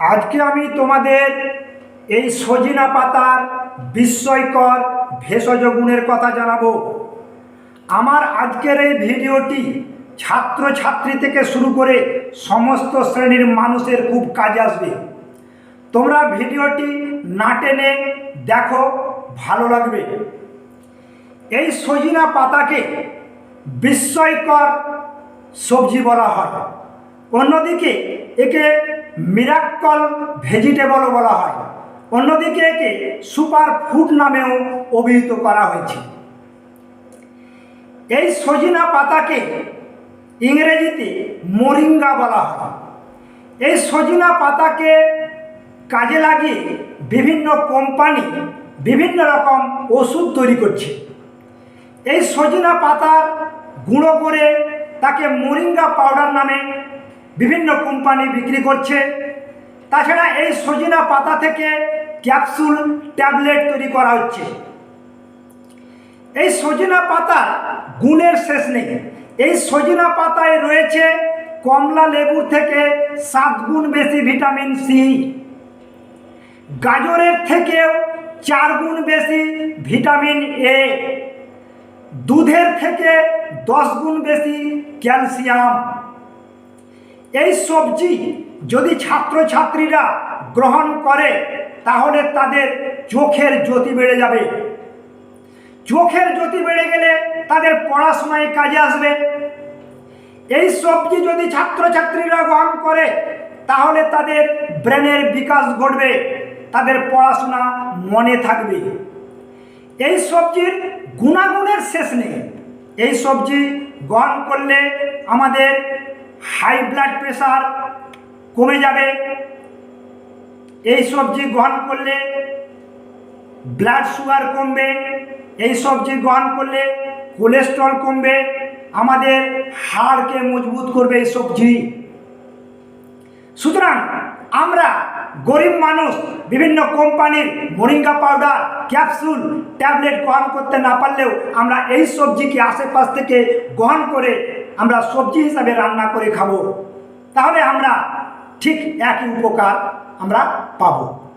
আজকে আমি তোমাদের এই সজিনা পাতার বিস্ময়কর ভেষজ গুণের কথা জানাব। আমার আজকের এই ভিডিওটি ছাত্র ছাত্রী থেকে শুরু করে সমস্ত শ্রেণির মানুষের খুব কাজে আসবে। তোমরা ভিডিওটি না টেনে দেখো, ভালো লাগবে। এই সজিনা পাতাকে বিস্ময়কর সবজি বলা হয়। অন্যদিকে একে মিরাক্কল ভেজিটেবলও বলা হয়। অন্যদিকে একে সুপার ফুড নামেও অভিহিত করা হয়েছে। এই সজিনা পাতাকে ইংরেজিতে মোরিঙ্গা বলা হয়। এই সজিনা পাতাকে কাজে লাগিয়ে বিভিন্ন কোম্পানি বিভিন্ন রকম ওষুধ তৈরি করছে। এই সজিনা পাতার গুঁড়ো করে তাকে মোরিঙ্গা পাউডার নামে বিভিন্ন কোম্পানি বিক্রি করছে। তাছাড়া এই সজিনা পাতা থেকে ক্যাপসুল, ট্যাবলেট তৈরি করা হচ্ছে। এই সজিনা পাতা গুণের শেষ নেই। এই সজিনা পাতায় রয়েছে কমলা লেবুর থেকে সাত গুণ বেশি ভিটামিন সি। গাজরের থেকেও চার গুণ বেশি ভিটামিন এ। দুধের থেকে দশ গুণ বেশি ক্যালসিয়াম। এই সবজি যদি ছাত্রছাত্রীরা গ্রহণ করে, তাহলে তাদের চোখের জ্যোতি বেড়ে যাবে। চোখের জ্যোতি বেড়ে গেলে তাদের পড়াশোনায় কাজে আসবে। এই সবজি যদি ছাত্রছাত্রীরা গ্রহণ করে, তাহলে তাদের ব্রেনের বিকাশ ঘটবে, তাদের পড়াশোনা মনে থাকবে। এই সবজির গুণাগুণের শেষ নেই। এই সবজি গ্রহণ করলে আমাদের হাই ব্লাড প্রেশার কমে যাবে। এই সবজি গ্রহণ করলে ব্লাড সুগার কমবে। এই সবজি গ্রহণ করলে কোলেস্ট্রল কমবে। আমাদের হাড়কে মজবুত করবে এই সবজি। সুতরাং আমরা গরিব মানুষ, বিভিন্ন কোম্পানির মোরিঙ্গা পাউডার, ক্যাপসুল, ট্যাবলেট গ্রহণ করতে না পারলেও আমরা এই সবজিকে আশেপাশ থেকে গ্রহণ করে আমরা সবজি হিসাবে রান্না করে খাব। তাহলে আমরা ঠিক একই উপকার আমরা পাবো।